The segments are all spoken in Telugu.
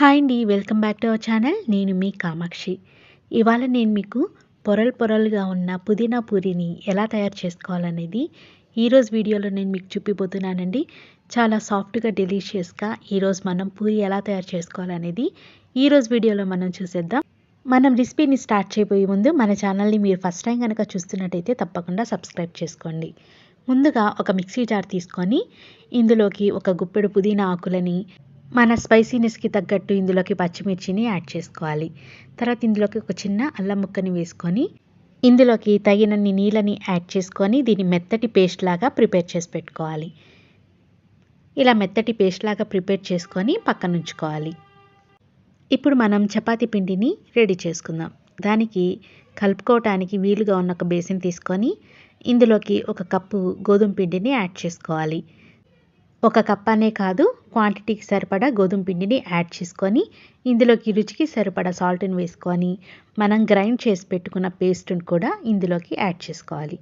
హాయ్ అండి welcome back to our channel. నేను మీ కామాక్షి. ఇవాళ నేను మీకు పొరలు పొరలుగా ఉన్న పుదీనా పూరిని ఎలా తయారు చేసుకోవాలనేది ఈరోజు వీడియోలో నేను మీకు చూపిపోతున్నానండి చాలా సాఫ్ట్గా డెలీషియస్గా ఈరోజు మనం పూరి ఎలా తయారు చేసుకోవాలనేది ఈరోజు వీడియోలో మనం చూసేద్దాం. మనం రెసిపీని స్టార్ట్ చేయబోయే ముందు మన ఛానల్ని మీరు ఫస్ట్ టైం కనుక చూస్తున్నట్టయితే తప్పకుండా సబ్స్క్రైబ్ చేసుకోండి. ముందుగా ఒక మిక్సీ జార్ తీసుకొని ఇందులోకి ఒక గుప్పెడు పుదీనా ఆకులని మన స్పైసీనెస్కి తగ్గట్టు ఇందులోకి పచ్చిమిర్చిని యాడ్ చేసుకోవాలి. తర్వాత ఇందులోకి ఒక చిన్న అల్లం ముక్కని వేసుకొని ఇందులోకి తగినన్ని నీళ్ళని యాడ్ చేసుకొని దీన్ని మెత్తటి పేస్ట్ లాగా ప్రిపేర్ చేసి పెట్టుకోవాలి. ఇలా మెత్తటి పేస్ట్ లాగా ప్రిపేర్ చేసుకొని పక్కన ఉంచుకోవాలి. ఇప్పుడు మనం చపాతి పిండిని రెడీ చేసుకుందాం. దానికి కలుపుకోవటానికి వీలుగా ఉన్న ఒక బేసిన్ తీసుకొని ఇందులోకి ఒక కప్పు గోధుమ పిండిని యాడ్ చేసుకోవాలి. ఒక కప్ అనే కాదు క్వాంటిటీకి సరిపడా గోధుమ పిండిని యాడ్ చేసుకొని ఇందులోకి రుచికి సరిపడా సాల్ట్ని వేసుకొని మనం గ్రైండ్ చేసి పెట్టుకున్న పేస్ట్ని కూడా ఇందులోకి యాడ్ చేసుకోవాలి.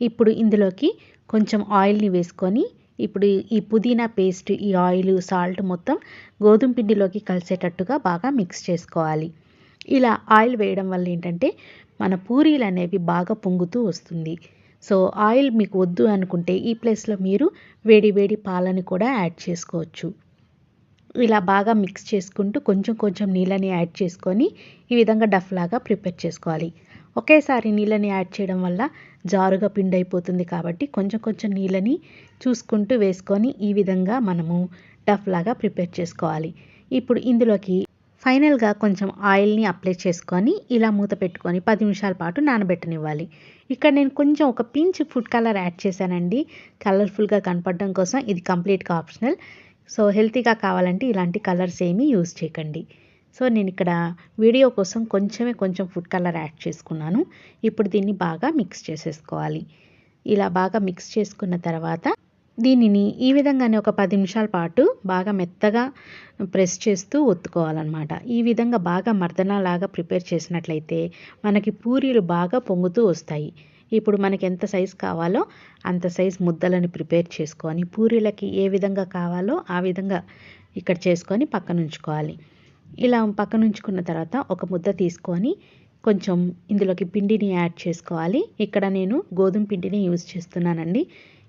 ఇప్పుడు ఇందులోకి కొంచెం ఆయిల్ని వేసుకొని ఇప్పుడు ఈ పుదీనా పేస్ట్ ఈ ఆయిల్ సాల్ట్ మొత్తం గోధుమ పిండిలోకి కలిసేటట్టుగా బాగా మిక్స్ చేసుకోవాలి. ఇలా ఆయిల్ వేయడం వల్ల ఏంటంటే మన పూరీలు అనేవి బాగా పొంగుతూ వస్తుంది. సో ఆయిల్ మీకు వద్దు అనుకుంటే ఈ ప్లేస్లో మీరు వేడి వేడి పాలని కూడా యాడ్ చేసుకోవచ్చు. ఇలా బాగా మిక్స్ చేసుకుంటూ కొంచెం కొంచెం నీళ్ళని యాడ్ చేసుకొని ఈ విధంగా డఫ్ లాగా ప్రిపేర్ చేసుకోవాలి. ఒకేసారి నీళ్ళని యాడ్ చేయడం వల్ల జారుగా పిండి అయిపోతుంది కాబట్టి కొంచెం కొంచెం నీళ్ళని చూసుకుంటూ వేసుకొని ఈ విధంగా మనము డఫ్ లాగా ప్రిపేర్ చేసుకోవాలి. ఇప్పుడు ఇందులోకి ఫైనల్గా కొంచెం ఆయిల్ని అప్లై చేసుకొని ఇలా మూత పెట్టుకొని పది నిమిషాల పాటు నానబెట్టనివ్వాలి. ఇక్కడ నేను కొంచెం ఒక పించ్ ఫుడ్ కలర్ యాడ్ చేశానండి. కలర్ఫుల్గా కనపడడం కోసం ఇది కంప్లీట్గా ఆప్షనల్. సో హెల్తీగా కావాలంటే ఇలాంటి కలర్స్ ఏమీ యూజ్ చేయకండి. సో నేను ఇక్కడ వీడియో కోసం కొంచెమే కొంచెం ఫుడ్ కలర్ యాడ్ చేసుకున్నాను. ఇప్పుడు దీన్ని బాగా మిక్స్ చేసేసుకోవాలి. ఇలా బాగా మిక్స్ చేసుకున్న తర్వాత దీనిని ఈ విధంగానే ఒక పది నిమిషాల పాటు బాగా మెత్తగా ప్రెస్ చేస్తూ ఒత్తుకోవాలన్నమాట. ఈ విధంగా బాగా మర్దనలాగా ప్రిపేర్ చేసినట్లయితే మనకి పూరీలు బాగా పొంగుతూ వస్తాయి. ఇప్పుడు మనకి ఎంత సైజు కావాలో అంత సైజు ముద్దలను ప్రిపేర్ చేసుకొని పూరీలకి ఏ విధంగా కావాలో ఆ విధంగా ఇక్కడ చేసుకొని పక్కన ఉంచుకోవాలి. ఇలా పక్కన ఉంచుకున్న తర్వాత ఒక ముద్ద తీసుకొని కొంచెం ఇందులోకి పిండిని యాడ్ చేసుకోవాలి. ఇక్కడ నేను గోధుమ పిండిని యూజ్ చేస్తున్నానండి.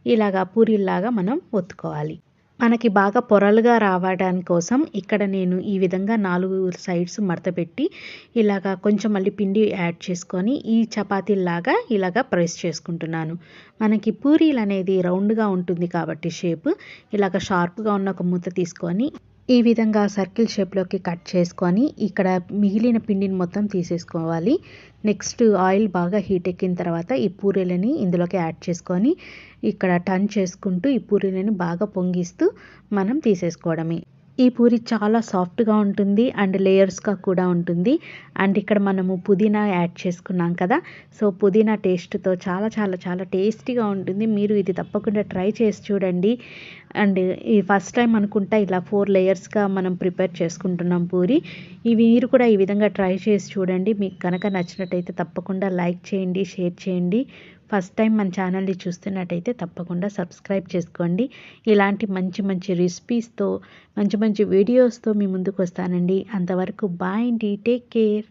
ఇలాగా పూరీల్లాగా మనం ఒత్తుకోవాలి. మనకి బాగా పొరలుగా రావడానికి కోసం ఇక్కడ నేను ఈ విధంగా నాలుగు సైడ్స్ మడతపెట్టి ఇలాగా కొంచెం మళ్ళీ పిండి యాడ్ చేసుకొని ఈ చపాతీలాగా ఇలాగా ప్రెస్ చేసుకుంటున్నాను. మనకి పూరీలు అనేది రౌండ్గా ఉంటుంది కాబట్టి షేప్. ఇలాగ షార్ప్గా ఉన్న ఒక మూత తీసుకొని ఈ విధంగా సర్కిల్ షేప్లోకి కట్ చేసుకొని ఇక్కడ మిగిలిన పిండిని మొత్తం తీసేసుకోవాలి. నెక్స్ట్ ఆయిల్ బాగా హీట్ ఎక్కిన తర్వాత ఈ పూరీలని ఇందులోకి యాడ్ చేసుకొని ఇక్కడ టర్న్ చేసుకుంటూ ఈ పూరీలని బాగా పొంగిస్తూ మనం తీసేసుకోవడమే. ఈ పూరి చాలా సాఫ్ట్గా ఉంటుంది అండ్ లేయర్స్గా కూడా ఉంటుంది. అండ్ ఇక్కడ మనము పుదీనా యాడ్ చేసుకున్నాం కదా. సో పుదీనా టేస్ట్తో చాలా చాలా చాలా టేస్టీగా ఉంటుంది. మీరు ఇది తప్పకుండా ట్రై చేసి చూడండి. అండ్ ఈ ఫస్ట్ టైం అనుకుంటా ఇలా ఫోర్ లేయర్స్గా మనం ప్రిపేర్ చేసుకుంటున్నాం పూరి. ఇవి మీరు కూడా ఈ విధంగా ట్రై చేసి చూడండి. మీకు కనుక నచ్చినట్టయితే తప్పకుండా లైక్ చేయండి షేర్ చేయండి. ఫస్ట్ టైం మన ఛానల్ని చూస్తున్నట్టయితే తప్పకుండా సబ్స్క్రైబ్ చేసుకోండి. ఇలాంటి మంచి మంచి రెసిపీస్తో మంచి మంచి వీడియోస్తో మీ ముందుకు వస్తానండి. అంతవరకు బాయ్ అండి. Take care